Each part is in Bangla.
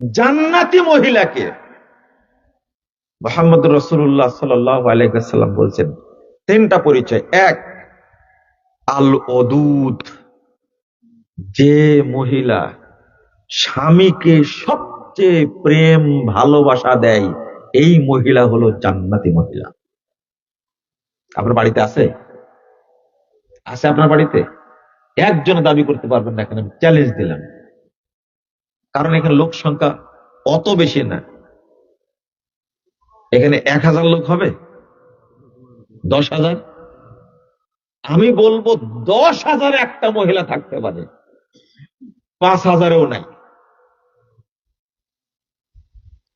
জান্নাতি মহিলাকে মোহাম্মদ রসুল্লাহ সাল্লাম বলছেন। তিনটা পরিচয়। এক আল অদুদ যে মহিলা স্বামীকে সবচেয়ে প্রেম, ভালোবাসা দেয়, এই মহিলা হলো জান্নাতি মহিলা। আপনার বাড়িতে আছে? আছে আপনার বাড়িতে? একজনে দাবি করতে পারবেন না, এখানে আমি চ্যালেঞ্জ দিলাম। কারণ এখানে লোক সংখ্যা অত বেশি না। এখানে এক হাজার লোক হবে? দশ হাজার? আমি বলব দশ হাজার একটা মহিলা থাকতে পারে। পাঁচ হাজারেও নাই।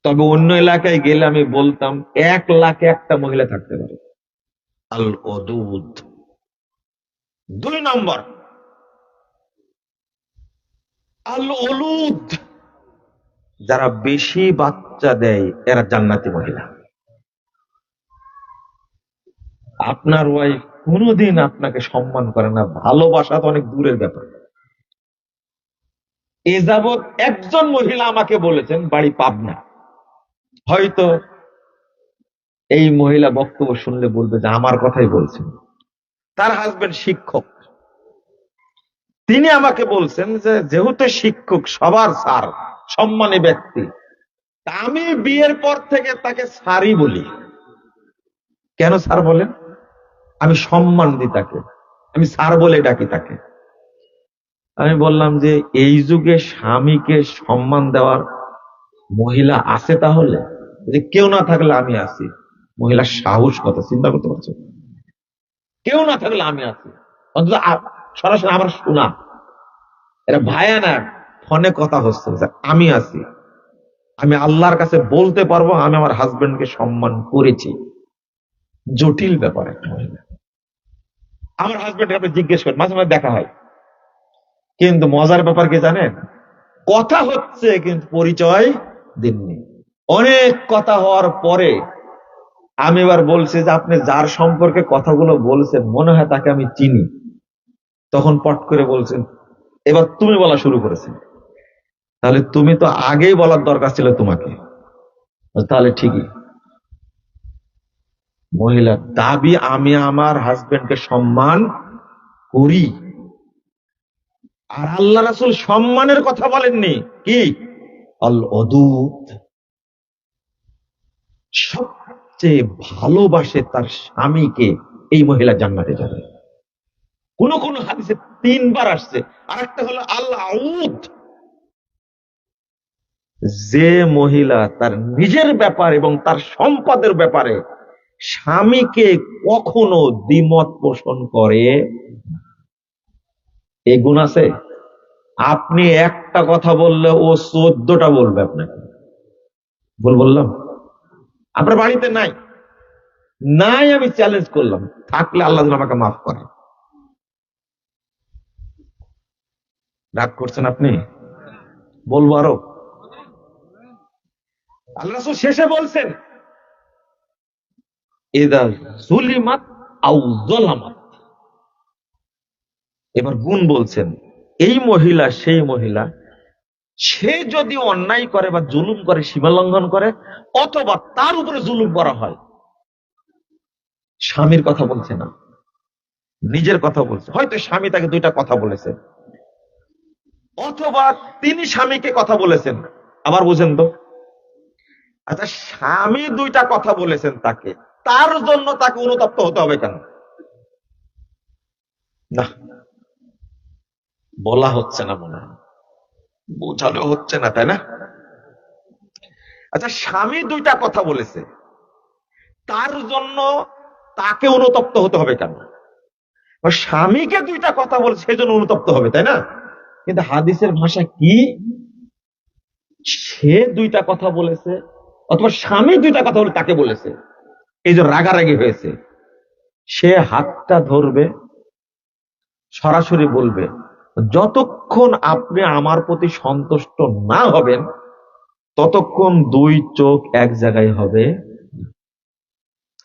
তবে অন্য এলাকায় গেলে আমি বলতাম, এক লাখে একটা মহিলা থাকতে পারে। আল অদুদ দুই নম্বর। আল অলুদ যারা বেশি বাচ্চা দেয়, এরা জান্নাতি মহিলা। আপনার ওয়াইফ কোনোদিন আপনাকে সম্মান করে না, ভালোবাসা তো অনেক দূরের ব্যাপার। এ যাবৎ একজন মহিলা আমাকে বলেছেন, বাড়ি পাবনা। হয়তো এই মহিলা বক্তব্য শুনলে বলবে যে আমার কথাই বলছেন। তার হাজবেন্ড শিক্ষক। তিনি আমাকে বলছেন যে, যেহেতু শিক্ষক, সবার স্যার সম্মানী ব্যক্তি। আমি বিয়ের পর থেকে তাকে স্যারই বলি। কেন স্যার বলেন? আমি সম্মান দিই তাকে। আমি স্যার বলে ডাকি তাকে। আমি বললাম যে, এই যুগে স্বামীকে সম্মান দেওয়ার মহিলা আছে তাহলে? যে কেউ না থাকলে আমি আছি। মহিলার সাহস কথা চিন্তা করতে পারছ? কেউ না থাকলে আমি আছি। অন্তত সরাসরি আমার শোনা। এটা ভায়া না। ফোনে কথা হচ্ছে আমি আছি। আমি আল্লাহর কাছে বলতে পারব, আমি আমার হাজবেন্ডকে সম্মান করেছি। জটিল ব্যাপার একটা মহিলা। আমার হাজবেন্ড আপনি জিজ্ঞেস করেন মাঝে মাঝে দেখা হয়। কিন্তু মজার ব্যাপার কি জানেন? কথা হচ্ছে কিন্তু পরিচয় দিননি। অনেক কথা হওয়ার পরে আমি এবার বলছি যে আপনি যার সম্পর্কে কথাগুলো বলছেন, মনে হয় তাকে আমি চিনি। তখন পট করে বলছেন, এবার তুমি বলা শুরু করেছেন তাহলে তুমি তো আগেই বলার দরকার ছিল তোমাকে। তাহলে ঠিকই। মহিলা, দাবি আমি আমার হাজবেন্ডকে সম্মান করি। আর আল্লাহ রাসুল সম্মানের কথা বলেননি। কি? আল অদূত সবচেয়ে ভালোবাসে তার স্বামীকে এই মহিলা জান্নাতে যাবে। কোন কোন হাদিসে তিনবার আসছে। আর একটা হলো আল্লাহ যে মহিলা তার নিজের ব্যাপার এবং তার সম্পদের ব্যাপারে স্বামীকে কখনো দ্বিমত পোষণ করে এই গুণ আছে? আপনি একটা কথা বললে ও চোদ্দটা বলবে আপনাকে। ভুল বললাম? আপনার বাড়িতে নাই। নাই আমি চ্যালেঞ্জ করলাম। থাকলে আল্লাহ আমাকে মাফ করে। রাগ করছেন আপনি? বলব আরও। আল্লাহ রাসূল শেষে বলছেন এদা জুলিমাত আউ জলামাত। এবার গুণ বলছেন, এই মহিলা, সেই মহিলা, সে যদি অন্যায় করে বা জুলুম করে, সীমা লঙ্ঘন করে, অথবা তার উপরে জুলুম করা হয়, স্বামীর কথা বলছে না, নিজের কথা বলছে, হয়তো স্বামী তাকে দুইটা কথা বলেছে, অথবা তিনি স্বামীকে কথা বলেছেন, আবার বুঝেন তো আচ্ছা স্বামী দুইটা কথা বলেছেন তাকে। তার জন্য তাকে অনুতপ্ত হতে হবে কেন? না। বলা হচ্ছে না মনে বোঝানো হচ্ছে না, তাই না? আচ্ছা স্বামী দুইটা কথা বলেছে। তার জন্য তাকে অনুতপ্ত হতে হবে কেন? স্বামীকে দুইটা কথা বলেছে, সেই জন্য অনুতপ্ত হবে, তাই না? কিন্তু হাদিসের ভাষা কি? সে দুইটা কথা বলেছে অথবা স্বামী দুইটা কথা বলে তাকে বলেছে। এই যে রাগারাগি হয়েছে। সে হাতটা ধরবে, সরাসরি বলবে, যতক্ষণ আপনি আমার প্রতি সন্তুষ্ট না হবেন, ততক্ষণ দুই চোখ এক জায়গায় হবে।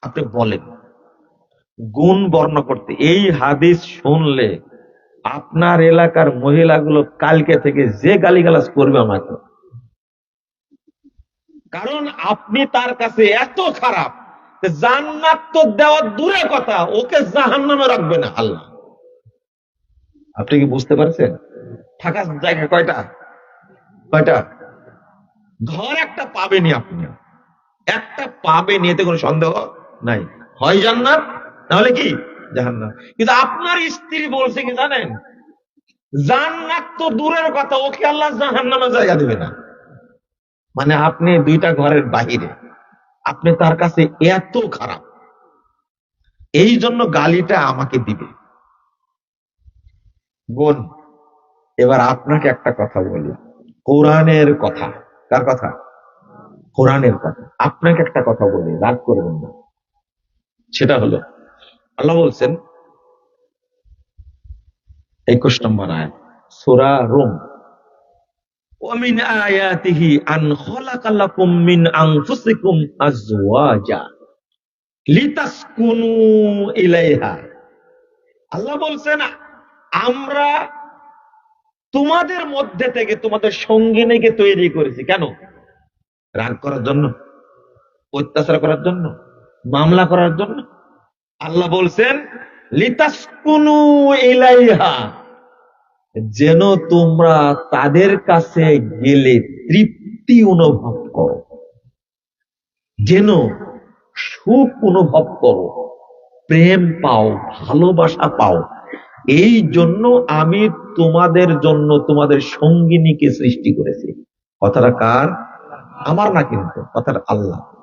আপনি বলেন, গুণ বর্ণ করতে। এই হাদিস শুনলে আপনার এলাকার মহিলাগুলো কালকে থেকে যে গালিগালাজ করবে আমাকে কারণ আপনি তার কাছে এত খারাপ জান্নাত তো দেওয়ার দূরে কথা, ওকে জাহান নামে রাখবে না আল্লাহ। আপনি কি বুঝতে পারছেন? থাকার জায়গা কয়টা? কয়টা? ঘর একটা পাবেনি আপনি। একটা পাবেনি এতে কোনো সন্দেহ নাই। হয় জান্নাত নাহলে কি? জাহান্নাম। কিন্তু আপনার স্ত্রী বলছে কি জানেন? জান্নাত তো দূরের কথা, ওকে আল্লাহ জাহান্নামে জায়গা দেবে না। মানে আপনি দুইটা ঘরের বাহিরে। আপনি তার কাছে এত খারাপ। এই জন্য গালিটা আমাকে দিবে। বোন, এবার আপনাকে একটা কথা বলি। কোরআনের কথা। কার কথা? কোরআনের কথা। আপনাকে একটা কথা বলি, রাগ করবেন না। সেটা হলো, আল্লাহ বলছেন, একুশ নম্বর আয়াত, সুরা রুম। ওমিন আয়াতিহি আন খলাকালাকুম মিন আনফুসিকুম লিতাসকুনু ইলাইহা। আল্লাহ বলছেন, আমরা তোমাদের মধ্যে থেকে তোমাদের সঙ্গিনীকে তৈরি করেছি। কেন? রাগ করার জন্য? অত্যাচার করার জন্য? মামলা করার জন্য? আল্লাহ বলছেন, লিতাসকুনু ইলাইহা। যেন তোমরা তাদের কাছে গেলে তৃপ্তি অনুভব করো। যেন সুখ অনুভব করো। প্রেম পাও, ভালোবাসা পাও। এই জন্য আমি তোমাদের জন্য তোমাদের সঙ্গিনীকে সৃষ্টি করেছি। কথাটা কার? আমার না কিন্তু, কথাটা আল্লাহ